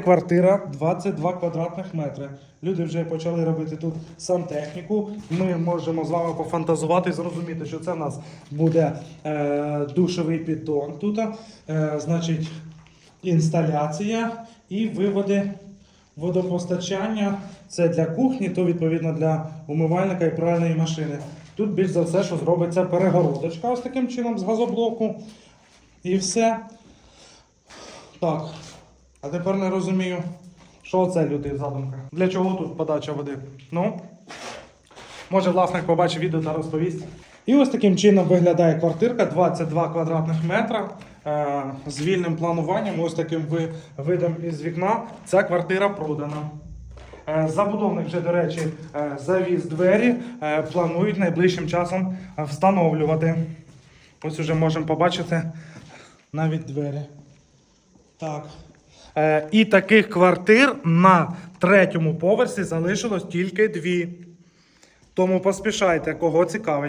Квартира 22 квадратних метри. Люди вже почали робити тут сантехніку. Ми можемо з вами пофантазувати і зрозуміти, що це в нас буде е, душовий піддон тут, е, значить, інсталяція і виводи водопостачання. Це для кухні, то відповідно для умивальника і пральної машини. Тут більш за все, що зробиться перегородочка ось таким чином з газоблоку. І все. Так. А тепер не розумію, що це люди задумка. Для чого тут подача води? Ну, може власник побачить відео та розповість. І ось таким чином виглядає квартирка 22 квадратних метра е, з вільним плануванням, ось таким ви- видом із вікна. Ця квартира продана. Е, Забудовник вже, до речі, е, завіз двері, планують найближчим часом встановлювати. Ось уже можемо побачити навіть двері. Так. Е, і таких квартир на третьому поверсі залишилось тільки дві. Тому поспішайте, кого цікавить.